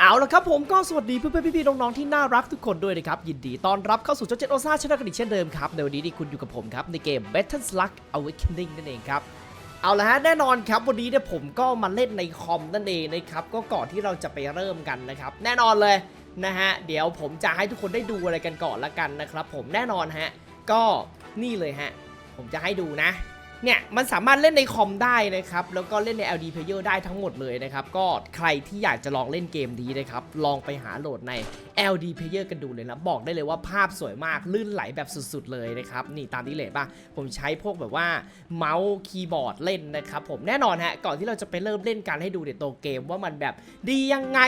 เอาละครับผมก็สวัสดีเพื่อนๆพี่ๆน้องๆที่น่ารักทุกคนด้วยนะครับ ยินดีต้อนรับเข้าสู่เจ้าเจ็ดโอซ่าชนะกันอีกเช่นเดิมครับ ในวันนี้ที่คุณอยู่กับผมครับ ในเกม Battle Slug Awakening นั่นเองครับ เอาละฮะแน่นอนครับ วันนี้เนี่ยผมก็มาเล่นในคอมนั่นเองนะครับ ก็ก่อนที่เราจะไปเริ่มกันนะครับ แน่นอนเลยนะฮะเดี๋ยวผมจะให้ทุกคนได้ดูอะไรกันก่อนละกันนะครับ ผมแน่นอนฮะก็นี่เลยฮะผมจะให้ดูนะ เนี่ยมันสามารถเล่นในคอมได้นะครับแล้วก็เล่นใน LD Player ได้ทั้งหมดเลยนะครับก็ใครที่อยากจะลองเล่นเกมนี้นะครับลองไปหาโหลดใน LD Player กันดูเลยนะบอกได้เลยว่าภาพสวยมากลื่นไหลแบบสุดๆเลยนะครับนี่ตามที่เลยป่ะผมใช้พวกแบบว่าเมาส์คีย์บอร์ดเล่นนะครับผมแน่นอนฮะก่อนที่เราจะไปเริ่มเล่นกันให้ดูในตัวเกมว่ามันแบบดียังไง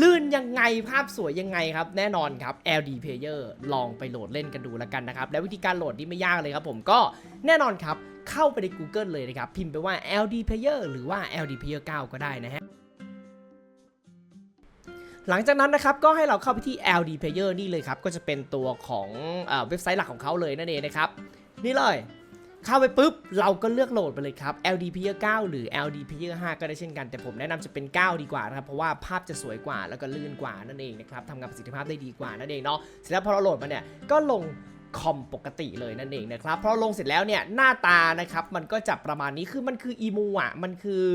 ลื่นยังไงภาพสวยยังไงครับแน่นอนครับ LD Player ลองไปโหลดเล่นกันดูแล้วกันนะครับและวิธีการโหลดนี่ไม่ยากเลยครับผมก็แน่นอนครับ เข้าไปใน Google เลยนะครับ พิมพ์ไปว่า LD Player หรือว่า LD Player 9 ก็ได้นะฮะหลังจากนั้นนะครับก็ให้เราเข้าไปที่ LD Player นี่เลยครับ ก็จะเป็นตัวของเออเว็บไซต์หลักของเขาเลยนั่นเองนะครับ นี่เลยเข้าไปปุ๊บ เราก็เลือกโหลดไปเลยครับ LD Player 9 หรือ LD Player 5 ก็ได้เช่นกัน แต่ผมแนะนำจะเป็น 9 ดีกว่านะครับ เพราะว่าภาพจะสวยกว่าแล้วก็ลื่นกว่านั่นเองนะครับทำงานประสิทธิภาพได้ดีกว่านั่นเองเนาะเสร็จแล้วพอเราโหลดมาเนี่ยก็ลง คอมปกติเลยนั่นเองนะครับเพราะลงเสร็จแล้วเนี่ยหน้าตานะครับมันก็จะประมาณนี้คือมันคืออีมูอะมันคือ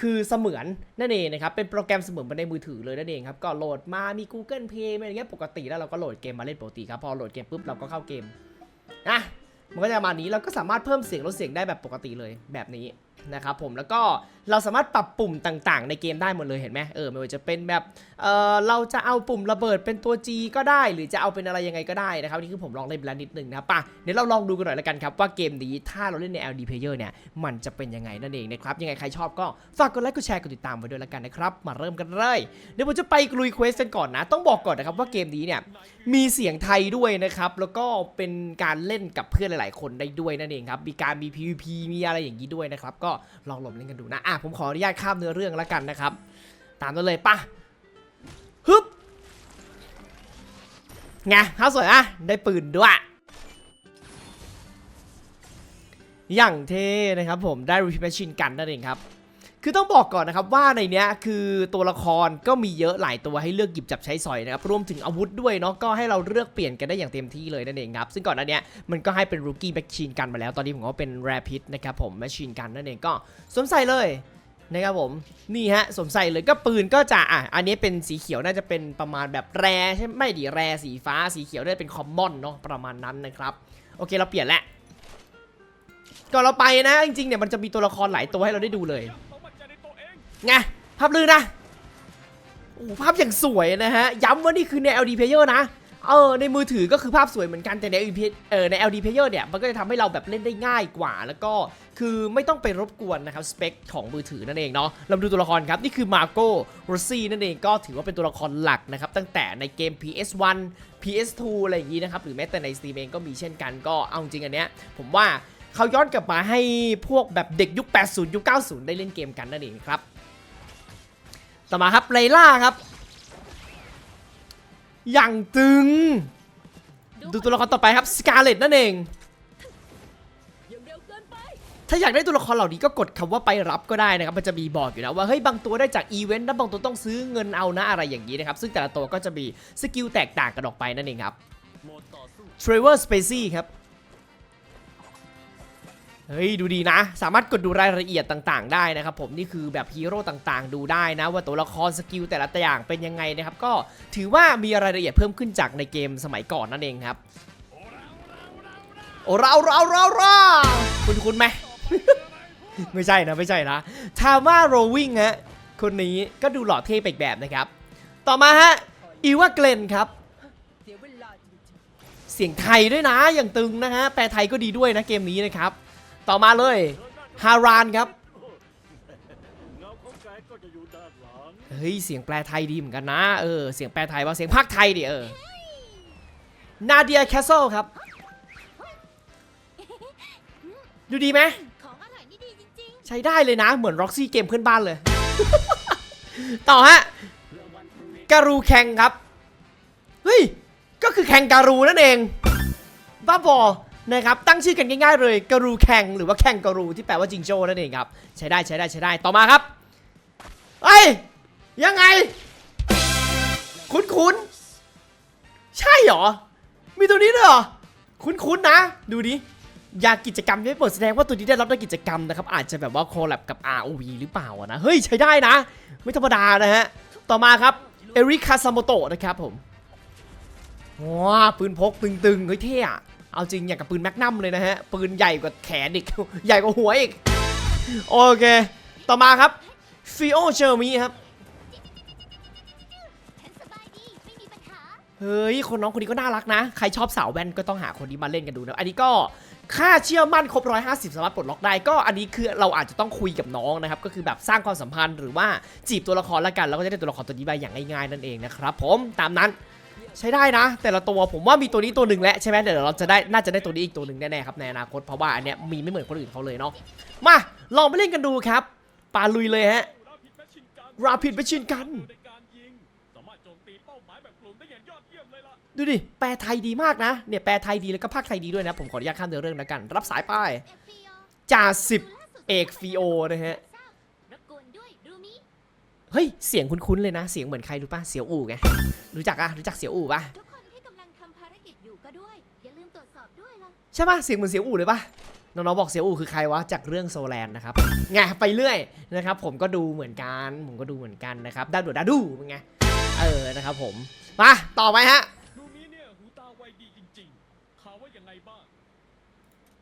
คือเสมือนนั่นเองนะครับ เป็นโปรแกรมเสมือนมาในมือถือเลยนั่นเองครับ ก็โหลดมามี Google Play อะไรเงี้ยปกติแล้วเราก็โหลดเกมมาเล่นปกติครับ พอโหลดเกมปุ๊บเราก็เข้าเกมนะมันก็จะประมาณนี้เราก็สามารถเพิ่มเสียงลดเสียงได้แบบปกติเลยแบบนี้ นะครับผมแล้วก็เราสามารถปรับปุ่มต่างๆ ในเกมได้หมดเลยเห็นไหมเออไม่ว่าจะเป็นแบบเออเราจะเอาปุ่มระเบิดเป็นตัว G ก็ได้ หรือจะเอาเป็นอะไรยังไงก็ได้นะครับนี่คือผมลองเล่นไปแล้วนิดนึงนะครับป่ะเดี๋ยวเราลองดูกันหน่อยละกันครับว่าเกมนี้ถ้าเราเล่นใน LD Player เนี่ยมันจะเป็นยังไงนั่นเองนะครับยังไงใครชอบก็ฝากกดไลค์กดแชร์กดติดตามไว้ด้วยละกันนะครับมาเริ่มกันเลยเดี๋ยวผมจะไปลุยเควสกันก่อนนะ ต้องบอกก่อนนะครับว่าเกมนี้เนี่ยมีเสียงไทยด้วยนะครับแล้วก็เป็นการเล่นกับเพื่อนหลาย ๆ คนได้ด้วยนั่นเองครับมีการมี PVP มีอะไรอย่างนี้ด้วยนะครับก็ลองหลบเล่นกันดูนะอะผมขออนุญาตข้ามเนื้อเรื่องแล้วกันนะครับ ตามนั้นเลยปะฮึบไงข้าวสวยอะได้ปืนด้วยอย่างเท่นะครับผมได้รูพิแมชชินกันนั่นเองครับ คือต้องบอกก่อนนะครับว่าในเนี้ยคือตัวละครก็มีเยอะหลายตัวให้เลือกหยิบจับใช้สอยนะครับรวมถึงอาวุธด้วยเนาะก็ให้เราเลือกเปลี่ยนกันได้อย่างเต็มที่เลยนั่นเองครับซึ่งก่อนหน้าเนี้ยมันก็ให้เป็นรูกี้แมชชีนกันมาแล้วตอนนี้ผมก็เป็นแรพิ d นะครับผมแมชชีนกันนั่นเองก็สวมใส่เลยนะครับผมนี่ฮะสวมใส่เลยก็ปืนก็จะอะอันนี้เป็นสีเขียวน่าจะเป็นประมาณแบบแรใช่ไหมไม่ดีแรสีฟ้าสีเขียวน่าจะเป็นคอมมอนเนาะประมาณนั้นนะครับโอเคเราเปลี่ยนแล้วก่อนเราไปนะจริงๆเนี่ยมันจะมีตัวละครหลายตัวให้เราได้ดูเลย ไงภาพลื่นนะโอ้ภาพอย่างสวยนะฮะ ย้ำว่านี่คือใน LD Player นะเออในมือถือก็คือภาพสวยเหมือนกันแต่ใน LD เออใน LD Player เนี่ยมันก็จะทำให้เราแบบเล่นได้ง่ายกว่า แล้วก็คือไม่ต้องไปรบกวนนะครับสเปคของมือถือนั่นเองเนาะเรามาดูตัวละครครับ นี่คือมาโก้โรซี่นั่นเองก็ถือว่าเป็นตัวละครหลักนะครับ ตั้งแต่ในเกม PS1 PS2 อะไรอย่างนี้นะครับ หรือแม้แต่ใน Steam เองก็มีเช่นกันก็เอาจริงอันเนี้ยผมว่าเขาย้อนกลับมาให้พวกแบบเด็กยุค 80 ยุค 90 ได้เล่นเกมกันนั่นเองครับ ต่อมาครับเลล่าครับ อย่างตึง ดูตัวละครต่อไปครับสกาเลตนั่นเอง ถ้าอยากได้ตัวละครเหล่านี้ก็กดคำว่าไปรับก็ได้นะครับ มันจะมีบอกอยู่นะว่าเฮ้ยบางตัวได้จากอีเวนต์นะบางตัวต้องซื้อเงินเอานะอะไรอย่างนี้นะครับ ซึ่งแต่ละตัวก็จะมีสกิลแตกต่างกันออกไปนั่นเองครับ t r a v e r Spacey ครับ เฮ้ยดูดีนะ สามารถกดดูรายละเอียดต่างๆ ได้นะครับผมนี่คือแบบฮีโร่ต่างๆ ดูได้นะ ว่าตัวละครสกิลแต่ละอย่างเป็นยังไงนะครับ ก็ถือว่ามีรายละเอียดเพิ่มขึ้นจากในเกมสมัยก่อนนั่นเองครับโอ้เราเราเราเราคุณคุณไหม ไม่ใช่นะไม่ใช่นะทาม่าโรวิงฮะคนนี้ก็ดูหล่อเท่ไปกแบบนะครับ ต่อมาฮะอีว่าเกลนครับเสียงไทยด้วยนะอย่างตึงนะฮะแปลไทยก็ดีด้วยนะเกมนี้นะครับ ต่อมาเลยฮารานครับเฮ้ยเสียงแปลไทยดีเหมือนกันนะเออเสียงแปลไทยว่าเสียงภาคไทยดิเออนาเดียแคสเซิลครับ ดูดีไหมใช้ได้เลยนะ เหมือนร็อกซี่เกมเพื่อนบ้านเลย ต่อฮะการูแข่งครับ เฮ้ย ก็คือแข่งการูนั่นเอง บ้าบอ นะครับตั้งชื่อกันง่ายๆเลยการูแข่งหรือว่าแข่งการูที่แปลว่าจิงโจ้นั่นเองครับใช้ได้ใช้ได้ใช้ได้ต่อมาครับเฮ้ยยังไง คุ้นคุ้นใช่เหรอ มีตัวนี้ด้วยเหรอ คุ้นคุ้นนะ ดูดิยากิจกรรมไม่เปิดแสดงว่าตัวนี้ได้รับในกิจกรรมนะครับ อาจจะแบบว่าโคแลบกับ ROV หรือเปล่านะ เฮ้ย ใช้ได้นะ ไม่ธรรมดานะฮะ ต่อมาครับ เอริคาซามโตะนะครับผมว้าปืนพกตึงๆ เฮ้ยเท่อะ เอาจริงอย่างกับปืนแมกนัมเลยนะฮะ ปืนใหญ่กว่าแขนอีก ใหญ่กว่าหัวอีก โอเค ต่อมาครับฟิโอเชอร์มีครับ เฮ้ย คนน้องคนนี้ก็น่ารักนะ ใครชอบสาวแว่นก็ต้องหาคนนี้มาเล่นกันดูนะ อันนี้ก็ค่าเชื่อมั่นครบ 150 สามารถปลดล็อกได้ก็อันนี้คือเราอาจจะต้องคุยกับน้องนะครับ ก็คือแบบสร้างความสัมพันธ์หรือว่าจีบตัวละครละกัน แล้วก็จะได้ตัวละครตัวนี้ไปอย่างง่ายๆนั่นเองนะครับผมตามนั้น ใช้ได้นะ แต่ละตัวผมว่ามีตัวนี้ตัวหนึ่งแล้วใช่ไหมเดี๋ยวเราจะได้น่าจะได้ตัวนี้อีกตัวหนึ่งแน่ๆครับในอนาคตเพราะว่าอันเนี้ยมีไม่เหมือนคนอื่นเขาเลยเนาะมาลองไปเล่นกันดูครับปาลุยเลยฮะราพิดแมชชินกันดูดิแปลไทยดีมากนะเนี่ยแปลไทยดีแล้วก็ภาคไทยดีด้วยนะผมขออนุญาตข้ามเรื่องแล้วกัน รับสายไปเอฟพีโอจ่าสิบเอกฟีโอนะฮะ รบกวนด้วยรูมิ เฮ้ย เสียงคุ้นๆเลยนะ เสียงเหมือนใครรู้ป่ะ เสียวอู่ไง รู้จักอะรู้จักเสียวอู่ป่ะ ทุกคนที่กำลังทำภารกิจอยู่ก็ด้วย อย่าลืมตรวจสอบด้วยล่ะ ใช่ป่ะ เสียงเหมือนเสียวอู่เลยป่ะ น้องๆบอกเสียวอู่คือใครวะ จากเรื่องโซแลนนะครับ ไงไปเรื่อยนะครับ ผมก็ดูเหมือนกัน ผมก็ดูเหมือนกันนะครับดาดูดาดูเป็นไง เออ นะครับผม มา ต่อไปฮะ ดูนี้เนี่ยหูตาไวดีจริงๆข่าวว่ายังไงบ้าง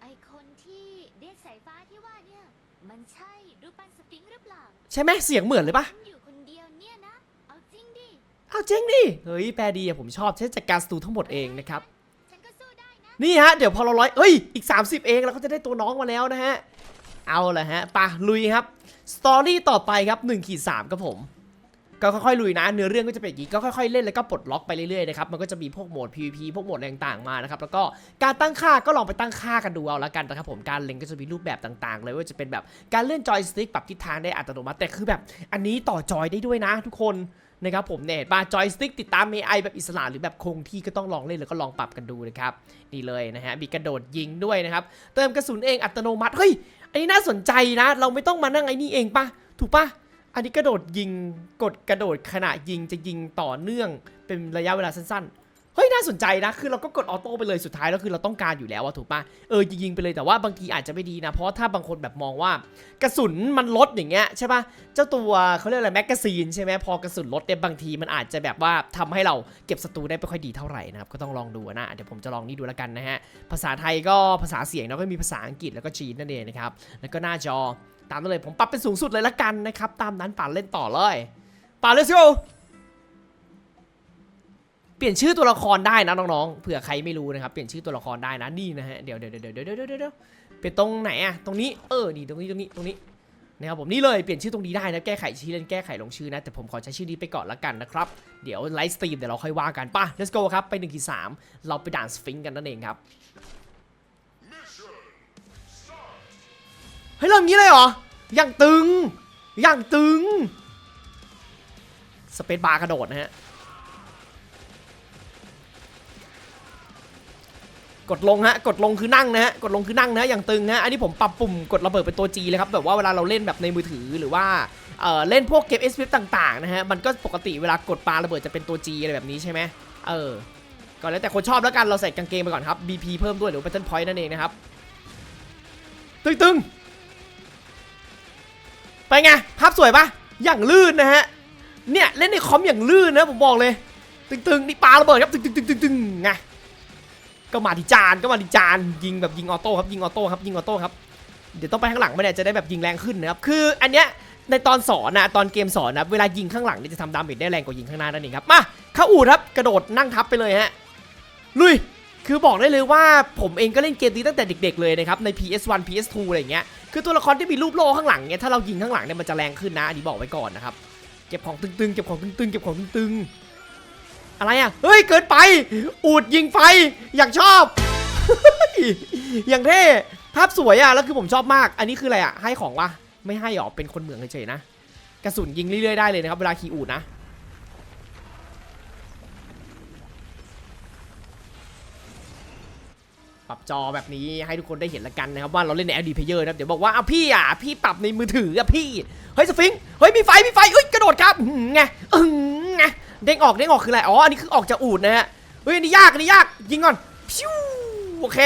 ไอคนที่เรียกสายฟ้าที่ว่าเนี่ย มันใช่รูปปั้นสฟิงค์หรือเปล่า ใช่ไหมเสียงเหมือนเลยป่ะ ฉัน เอาจริงดิเฮ้ยแปลดีอะผมชอบฉันจัดการสตูทั้งหมดเองนะครับฉันก็สู้ได้นะนี่ฮะเดี๋ยวพอเราร้อยเอ้ยอีก 30 เองเราก็จะได้ตัวน้องมาแล้วนะฮะเอาละฮะไปะลุยครับสตอรี่ต่อไปครับ1ขีด3ครับผม ก็ค่อยๆลุยนะเนื้อเรื่องก็จะเป็นอย่างนี้ก็ค่อยๆเล่นแล้วก็ปลดล็อกไปเรื่อยๆนะครับมันก็จะมีพวกโหมด PVP พวกโหมดอะไรต่างๆมานะครับแล้วก็การตั้งค่าก็ลองไปตั้งค่ากันดูเอาละกันนะครับผมการเล็งก็จะมีรูปแบบต่างๆ เลยว่าจะเป็นแบบการเลื่อนจอยสติ๊กปรับทิศทางได้อัตโนมัติแต่คือแบบ อันนี้ต่อจอยได้ด้วยนะทุกคนนะครับผมเนี่ยปาจอยสติ๊กติดตาม AI แบบอิสระหรือแบบคงที่ก็ต้องลองเล่นแล้วก็ลองปรับกันดูนะครับนี่เลยนะฮะมีกระโดดยิงด้วยนะครับเติมกระสุนเองอัตโนมัติเฮ้ยอันนี้น่าสนใจนะ เราไม่ต้องมานั่งไอ้นี่เองปะถูกปะ อันนี้กระโดดยิงกดกระโดดขณะยิงจะยิงต่อเนื่องเป็นระยะเวลาสั้นๆ เฮ้ยน่าสนใจนะ คือเราก็กดออโต้ไปเลยสุดท้ายแล้วคือเราต้องการอยู่แล้วอะถูกปะเออยิงๆไปเลยแต่ว่าบางทีอาจจะไม่ดีนะ เพราะถ้าบางคนแบบมองว่ากระสุนมันลดอย่างเงี้ยใช่ปะเจ้าตัวเขาเรียกอะไรแมกกาซีนใช่ไหมพอกระสุนลดเนี่ยบางทีมันอาจจะแบบว่าทำให้เราเก็บศัตรูได้ไม่ค่อยดีเท่าไหร่นะครับก็ต้องลองดูนะเดี๋ยวผมจะลองนี่ดูแล้วกันนะฮะภาษาไทยก็ภาษาเสียงแล้วก็มีภาษาอังกฤษแล้วก็จีนนั่นเองนะครับแล้วก็หน้าจอ ตามนั้นเลยผมปรับเป็นสูงสุดเลยละกันนะครับ ตามนั้นป่านเล่นต่อเลยป่านเลสโกเปลี่ยนชื่อตัวละครได้นะน้องๆ เผื่อใครไม่รู้นะครับ เปลี่ยนชื่อตัวละครได้นะนี่นะฮะ เดี๋ยวเดี๋ยวเดี๋ยวเดี๋ยวเดี๋ยวเดี๋ยวเปลี่ยนตรงไหนอะตรงนี้ เออ นี่ตรงนี้ตรงนี้ตรงนี้นะครับผมนี่เลย เปลี่ยนชื่อตรงนี้ได้นะ แก้ไขชื่อเล่นแก้ไขลงชื่อนะ แต่ผมขอใช้ชื่อนี้ไปก่อนละกันนะครับ เดี๋ยวไลฟ์สตรีมเดี๋ยวเราค่อยว่ากันป่ะ let's go ครับ ไป1ที่3เราไปด่านสฟิงค์กันนั่นเองครับ เฮ้ยเริ่มงี้เลยเหรอ อย่างตึง อย่างตึง สเปซบาร์กระโดดนะฮะ กดลงฮะ กดลงคือนั่งนะฮะ กดลงคือนั่งนะ อย่างตึงฮะ อันนี้ผมปรับปุ่มกดระเบิดเป็นตัว G เลยครับ แบบว่าเวลาเราเล่นแบบในมือถือหรือว่าเออเล่นพวกเกม s อ f ต่างๆนะฮะ มันก็ปกติเวลากดปลาระเบิดจะเป็นตัว G อะไรแบบนี้ใช่ไหมเออ ก็แล้วแต่คนชอบแล้วกัน เราใส่กางเกงไปก่อนครับ BP เพิ่มด้วยหรือ Battle Point นั่นเองนะครับ ตึงตึงๆ ไปไงภาพสวยปะอย่างลื่นนะฮะ เนี่ยเล่นในคอมอย่างลื่นนะผมบอกเลย ตึงๆนี่ปาระเบิดครับตึงๆๆๆๆไงก็มาที่จานก็มาที่จานยิงแบบยิงออโต้ครับยิงออโต้ครับยิงออโต้ครับเดี๋ยวต้องไปข้างหลังไม่ได้จะได้แบบยิงแรงขึ้นนะครับคืออันเนี้ยในตอนสอนนะตอนเกมสอนนะเวลายิงข้างหลังเนี่ยจะทำดาเมจได้แรงกว่ายิงข้างหน้านั่นเองครับมาเข้าอูดครับกระโดดนั่งทับไปเลยฮะลุย คือบอกได้เลยว่าผมเองก็เล่นเกมนี้ตั้งแต่เด็กๆเลยนะครับใน PS1 PS2 อะไรอย่างเงี้ยคือตัวละครที่มีรูปโล่ข้างหลังเนี่ยถ้าเรายิงข้างหลังเนี่ยมันจะแรงขึ้นนะอันนี้บอกไว้ก่อนนะครับเก็บของตึงๆเก็บของตึงๆเก็บของตึงๆอะไรอะเฮ้ยเกินไป อูดยิงไฟอยากชอบอย่างเท่ภาพสวยอะแล้วคือผมชอบมาก อันนี้คืออะไรอะให้ของวะไม่ให้หรอเป็นคนเหมืองเฉยๆนะกระสุนยิงเรื่อยๆได้เลยนะครับเวลาขี่อูดนะ ปรับจอแบบนี้ให้ทุกคนได้เห็นละกันนะครับว่าเราเล่นใน LD Player นะครับเดี๋ยวบอกว่าอ้าพี่อะพี่ปรับในมือถืออะพี่เฮ้ยสฟิงเฮ้ยมีไฟมีไฟเอ้ยกระโดดครับอื้อหือไงอื้อหือไงเด้งออกเด้งออกคืออะไรอ๋ออันนี้คือออกจากอูดนะฮะเฮ้ยอันนี้ยากอันนี้ยากยิงก่อนพิ้วโอเค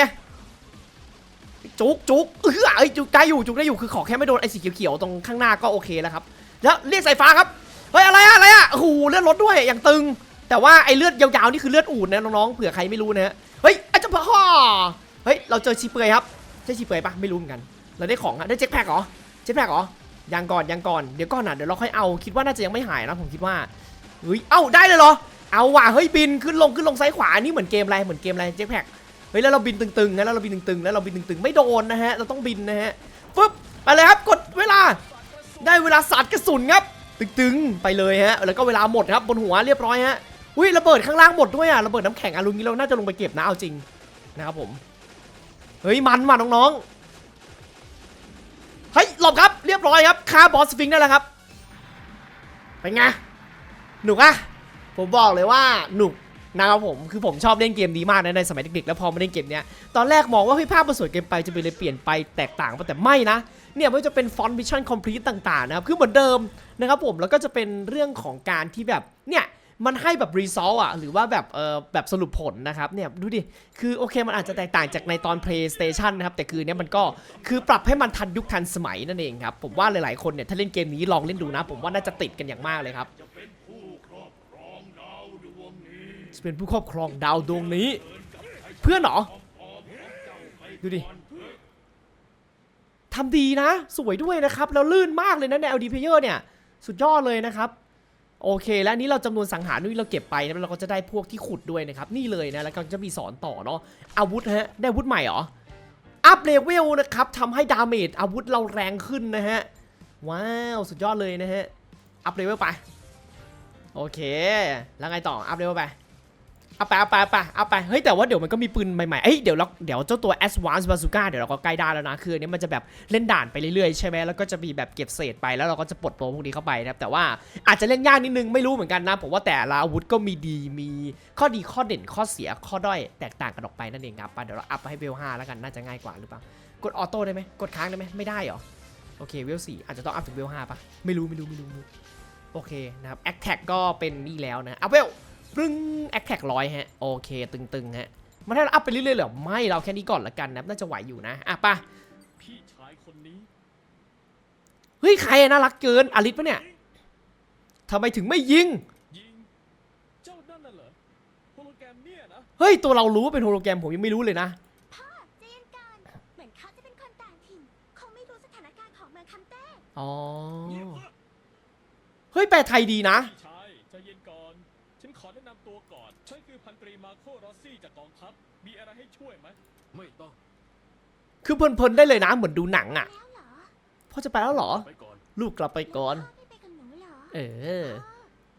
จุกจุกเออเอ้จุกได้อยู่จุกได้อยู่คือขอแค่ไม่โดนไอ้สีเขียวๆตรงข้างหน้าก็โอเคแล้วครับแล้วเรียกสายฟ้าครับเฮ้ยอะไรอะอะไรอะโอ้โหเลือดลดด้วยอย่างตึง แต่ว่าไอ้เลือดยาวๆนี่คือเลือดอูดนะน้องๆเผื่อใครไม่รู้นะฮะ เฮ้ยอาเฮ้ย เราเจอชีเปลือยครับ ใช่ชีเปลือยปะไม่รู้เหมือนกัน เราได้ของอะได้เจ็คแพ็กเหรอเจ็คแพ็กเหรอยังก่อนยังก่อน เดี๋ยวก่อนนะเดี๋ยวเราค่อยเอา คิดว่าน่าจะยังไม่หายนะผมคิดว่า เฮ้ย เอ้าได้เลยเหรอ เอาว่ะ เฮ้ยบินขึ้นลงขึ้นลงซ้ายขวา นี่เหมือนเกมอะไร เหมือนเกมอะไรเจ็คแพ็กเฮ้ยแล้วเราบินตึงๆนะแล้วเราบินตึงๆแล้วเราบินตึงๆ ไม่โดนนะฮะ เราต้องบินนะฮะปึ๊บไปเลยครับ กดเวลา ได้เวลาสาดกระสุนครับ ตึงๆ ไปเลยฮะ แล้วก็เวลาหมดครับบนหัวเรียบร้อยฮะ อุ้ยระเบิดข้างล่างหมดด้วยอะ ระเบิดน้ำแข็งอะลุงนี้เราน่าจะลงไปเก็บนะเอาจริง นะครับผม เฮ้ยมันว่ะน้องๆ เฮ้ยหลบครับเรียบร้อยครับฆ่าบอสสฟิงได้แล้วครับ เป็นไง หนุกอะผมบอกเลยว่าหนุกนะครับผมคือผมชอบเล่นเกมนี้มากนะในสมัยเด็กๆแล้วพอมาเล่นเกมเนี้ยตอนแรกมองว่าเฮ้ยภาพมันสวยเกินไปจะไปเลยเปลี่ยนไปแตกต่างไปแต่ไม่นะเนี่ยไม่ว่าจะเป็นฟอนต์มิชชั่นคอมพลีตต่างๆนะครับคือเหมือนเดิมนะครับผมแล้วก็จะเป็นเรื่องของการที่แบบเนี่ย มันให้แบบรีซอลอะหรือว่าแบบเออแบบสรุปผลนะครับเนี่ยดูดิ คือโอเคมันอาจจะแตกต่างจากในตอน PlayStation นะครับ แต่คือเนี่ยมันก็คือปรับให้มันทันยุคทันสมัยนั่นเองครับ ผมว่าหลายๆคนเนี่ย ถ้าเล่นเกมนี้ลองเล่นดูนะ ผมว่าน่าจะติดกันอย่างมากเลยครับจะเป็นผู้ครอบครองดาวดวงนี้ เพื่อนเหรอ ดูดิทำดีนะ สวยด้วยนะครับ แล้วลื่นมากเลยนะใน LD Player เนี่ย สุดยอดเลยนะครับ โอเค และนี้เราจำนวนสังหารนี่เราเก็บไปนะเราก็จะได้พวกที่ขุดด้วยนะครับ นี่เลยนะแล้วก็จะมีสอนต่อเนาะอาวุธฮะได้อาวุธใหม่เหรออัพเลเวลนะครับทำให้ดาเมจอาวุธเราแรงขึ้นนะฮะว้าวสุดยอดเลยนะฮะอัพเลเวลไปโอเค แล้วไงต่ออัพเลเวลไป เอาไปเอาไปเอาไปเอาไปเฮ้ยแต่ว่าเดี๋ยวมันก็มีปืนใหม่ๆเอ้ยเดี๋ยวเราเดี๋ยวเจ้าตัว Advanced Bazooka เดี๋ยวเราก็ใกล้ได้แล้วนะคืออันนี้มันจะแบบเล่นด่านไปเรื่อยๆใช่ไหมแล้วก็จะมีแบบเก็บเศษไปแล้วเราก็จะปลดโปรพวกนี้เข้าไปนะครับแต่ว่าอาจจะเล่นยากนิดนึงไม่รู้เหมือนกันนะผมว่าแต่ละอาวุธก็มีดีมีข้อดีข้อเด่นข้อเสียข้อด้อยแตกต่างกันออกไปนั่นเองครับไปเดี๋ยวเราอัพไปให้เวล5แล้วกันน่าจะง่ายกว่าหรือเปล่ากดออโต้ได้ไหมกดค้างได้ไหมไม่ได้เหรอโอเคเวล4อาจจะต้องอัพถึงเวล5ปะไม่รู้ไม่รู้ไม่รู้โอเคนะครับแอคแท็กก็เป็นนี่แล้วนะอัพเวล ปึ้งแอคแท็กร้อยฮะ โอเค ตึงๆฮะ มันให้เราอัพไปเรื่อยๆเหรอ ไม่เราแค่นี้ก่อนละกันนะน่าจะไหวอยู่นะ อะไปะพี่ชายคนนี้ เฮ้ย ใครอะน่ารักเกินอลิสปะเนี่ยทำไมถึงไม่ยิง ยิง เจ้านั่นน่ะเหรอ โฮโลแกรมเนี่ยนะ เฮ้ย ตัวเรารู้ว่าเป็นโฮโลแกรมผมยังไม่รู้เลยนะ พ่อใจเย็นก่อนเหมือนเขาจะเป็นคนต่างถิ่นคงไม่รู้สถานการณ์ของเมืองคัมเต้ อ๋อเงียบซะเฮ้ย แปลไทยดีนะ พี่ มาโครอสซี่จากกองทัพ มีอะไรให้ช่วยไหมไม่ต้องคือเพลินๆได้เลยนะเหมือนดูหนังอะแล้วเหรอพ่อจะไปแล้วเหรอ ไปก่อน ลูกกลับไปก่อนพ่อไม่ไปกับหนูเหรอเออ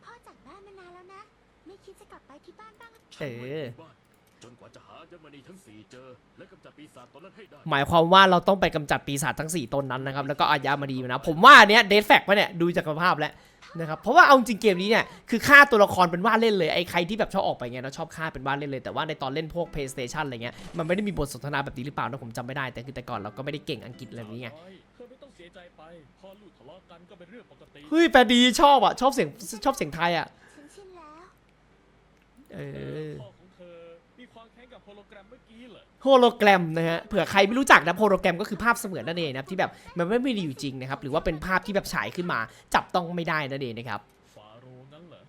พ่อจากบ้านมานานแล้วนะ ไม่คิดจะกลับไปที่บ้านบ้างหรือเออบ้าน จนกว่าจะหาอัญมณีทั้งสี่เจอ และกำจัดปีศาจตนนั้นให้ได้ หมายความว่าเราต้องไปกำจัดปีศาจทั้ง 4ตนนั้นนะครับ แล้วก็อาญามาดีนะ ผมว่าอันเนี้ยเดทแฟกปะเนี่ย ดูจากสภาพแล้วนะครับ เพราะว่าเอาจริงเกมนี้เนี่ย คือฆ่าตัวละครเป็นว่าเล่นเลย ไอ้ใครที่แบบชอบออกไปเงี้ยนะชอบฆ่าเป็นว่าเล่นเลย แต่ว่าในตอนเล่นพวก PlayStation อะไรเงี้ย มันไม่ได้มีบทสนทนาแบบนี้หรือเปล่านะผมจำไม่ได้ แต่คือแต่ก่อนเราก็ไม่ได้เก่งอังกฤษอะไรแบบนี้ไง เธอไม่ต้องเสียใจไปพ่อลูกทะเลาะกันก็เป็นเรื่องปกติ เฮ้ยแปลดีชอบอะ ชอบเสียงชอบเสียงไทยอะ ฉันชินแล้ว เออพ่อของเธอมีความแค้นกับ โฮโลแกรมเมื่อกี้เหรอโฮโลแกรมนะฮะเผื่อใครไม่รู้จักนะโฮโลแกรมก็คือภาพเสมือนนั่นเองนะครับที่แบบมันไม่มีอยู่จริงนะครับหรือว่าเป็นภาพที่แบบฉายขึ้นมา จับต้องไม่ได้นั่นเองนะครับฟาโรห์นั้นเหรอ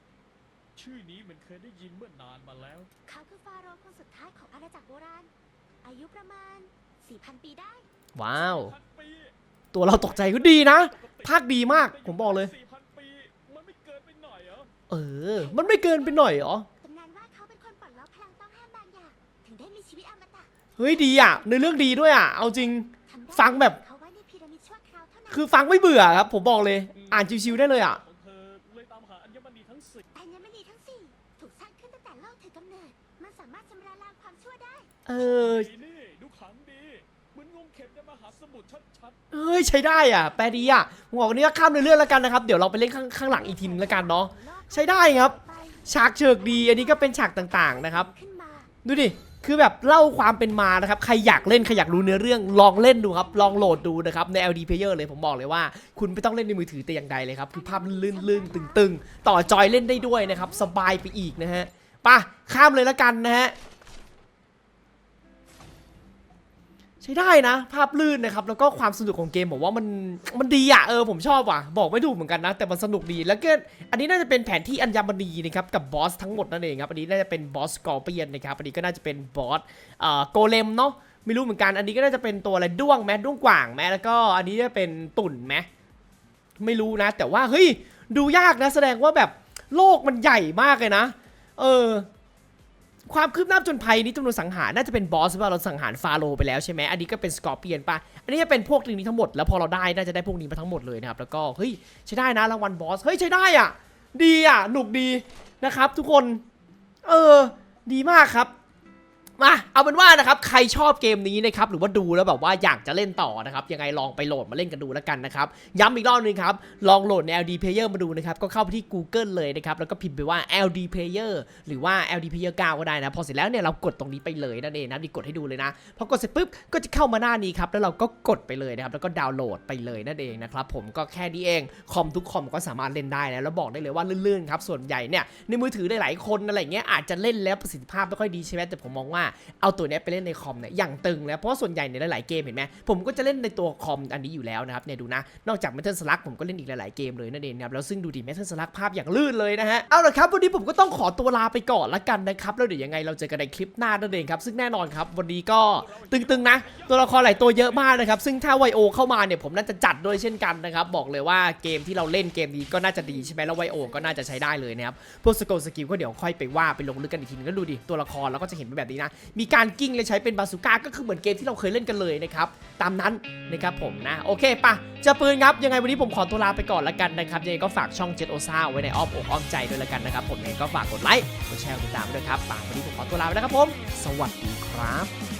ชื่อนี้มันเคยได้ยินเมื่อนานมาแล้ว เขาคือฟาโรห์คนสุดท้ายของอาณาจักรโบราณ อายุประมาณ 4,000 ปีได้ ว้าวพันปีตัวเราตกใจก็ดีนะ ภาคดีมากผมบอกเลยสี่พันปี มันไม่เกินไปหน่อยเหรอ เออ มันไม่เกินไปหน่อยเหรอ ฮ้ยดีอะในเรื่องดีด้วยอะ เอาจริงทำได้ฟังแบบเขาไว้ในพีระมิดชั่วคราวเท่านั้นคือฟังไม่เบื่อครับ ผมบอกเลย อ่านชิวๆได้เลยอะของเธอเลยตามหาอัญมณีทั้งสิบแต่ยังไม่ดีทั้งสี่ถูกสร้างขึ้นตั้งแต่โลกถือกำเนิดมันสามารถชำระล้างความชั่วได้เออดีนี่ดูขลังดีเหมือนงมเข็มในมหาสมุทรชัดเฮ้ยใช้ได้อะ แปลดีอะผมบอกวันนี้ก็ข้ามเรื่อยๆแล้วกันนะครับ เดี๋ยวเราไปเล่นข้างข้างหลังอีกทีนึงแล้วกันเนาะใช้ได้ครับ ฉากเชิกดี อันนี้ก็เป็นฉากต่างๆนะครับขึ้นมาดูดิ คือแบบเล่าความเป็นมานะครับ ใครอยากเล่นใครอยากรู้เนื้อเรื่องลองเล่นดูครับ ลองโหลดดูนะครับ ใน LD Player เลยผมบอกเลยว่า คุณไม่ต้องเล่นในมือถือแต่อย่างใดเลยครับ คือภาพลื่นๆตึงๆ ต่อจอยเล่นได้ด้วยนะครับ สบายไปอีกนะฮะป่ะข้ามเลยละกันนะฮะ ใช้ได้นะ ภาพลื่นนะครับ แล้วก็ความสนุกของเกมบอกว่ามันมันดีอะเออผมชอบว่ะ บอกไม่ถูกเหมือนกันนะ แต่มันสนุกดีแล้วก็อันนี้น่าจะเป็นแผนที่อัญมณีนะครับกับบอสทั้งหมดนั่นเองครับอันนี้น่าจะเป็นบอสกอร์เปียนนะครับอันนี้ก็น่าจะเป็นบอสเอ่อโกเลมเนาะไม่รู้เหมือนกันอันนี้ก็น่าจะเป็นตัวอะไรด้วงแมด้วงกว่างแมแล้วก็อันนี้จะเป็นตุ่นแมไม่รู้นะ แต่ว่าเฮ้ยดูยากนะแสดงว่าแบบโลกมันใหญ่มากเลยนะ เออ ความคืบหน้าจนภัยนี้จำนวนสังหารน่าจะเป็นบอสว่าเราสังหารฟาโรห์ไปแล้วใช่ไหมอันนี้ก็เป็นสกอร์เปียนปะอันนี้จะเป็นพวกนี้ทั้งหมดแล้วพอเราได้น่าจะได้พวกนี้มาทั้งหมดเลยนะครับแล้วก็เฮ้ยใช้ได้นะรางวัลบอสเฮ้ยใช้ได้อะ ดีอะหนุกดีนะครับ ทุกคน เออ ดีมากครับ มาเอาเป็นว่านะครับใครชอบเกมนี้นะครับหรือว่าดูแล้วแบบว่าอยากจะเล่นต่อนะครับยังไงลองไปโหลดมาเล่นกันดูแล้วกันนะครับย้ำอีกรอบหนึงครับลองโหลดใน LD Player มาดูนะครับก็เข้าไปที่ Google เลยนะครับแล้วก็พิมพ์ไปว่า LD Player หรือว่า LD Player 9 ก็ได้นะพอเสร็จแล้วเนี่ยเรากดตรงนี้ไปเลยนั่นเองนะดีกดให้ดูเลยนะพอกดเสร็จปุ๊บก็จะเข้ามาหน้านี้ครับแล้วเราก็กดไปเลยนะครับแล้วก็ดาวน์โหลดไปเลยนั่นเองนะครับผมก็แค่นี้เองคอมทุกคอมก็สามารถเล่นได้นะแล้วบอกได้เลยว่าลื่นๆครับส่วนใหญ่เนี่ยในมือถือหลายๆคนอะไรเงี้ยอาจจะเล่นแล้วประสิทธิภาพไม่ค่อยดีใช่ไหมแต่ผมมองว่าเอาตัวนี้ไปเล่นในคอมเนี่ยอย่างตึงแล้วเพราะส่วนใหญ่ในหลายๆเกมเห็นไหมผมก็จะเล่นในตัวคอมอันนี้อยู่แล้วนะครับเนี่ยดูนะนอกจาก Metal Slug ผมก็เล่นอีกหลายๆเกมเลยนั่นเองครับแล้วซึ่งดูดิ Metal Slug ภาพอย่างลื่นเลยนะฮะเอาละครับวันนี้ผมก็ต้องขอตัวลาไปก่อนละกันนะครับแล้วเดี๋ยวยังไงเราเจอกันในคลิปหน้านั่นเองครับซึ่งแน่นอนครับวันนี้ก็ตึงๆนะ ตัวละครหลายตัวเยอะมากนะครับซึ่งถ้าไวโอเข้ามาเนี่ยผมน่าจะจัดด้วยเช่นกันนะครับบอกเลยว่าเกมที่เราเล่นเกมนี้ก็น่าจะดีใช่ไหมแล้วไวโอก็น่าจะใช้ได้เลยนะครับพวกสกิลสกิลก็เดี๋ยวค่อยไปว่าไปลงลึกกันอีกทีนึงก็ดูดิตัวละครเราก็จะเห็นเป็นแบบนี้นะมีการกิ้งเลยใช้เป็นบาสุก้าก็คือเหมือนเกมที่เราเคยเล่นกันเลยนะครับตามนั้นนะครับผมนะโอเคปะจะปืนครับยังไงวันนี้ผมขอตัวลาไปก่อนละกันนะครับยังไงก็ฝากช่องเจ็ดโอซาไว้ในอ้อมอกอ้อมใจด้วยละกันนะครับผมยังไงก็ฝากกดไลค์กดแชร์กดติดตามด้วยครับป่าวันนี้ผมขอตัวลาไปแล้วครับผม สวัสดีครับ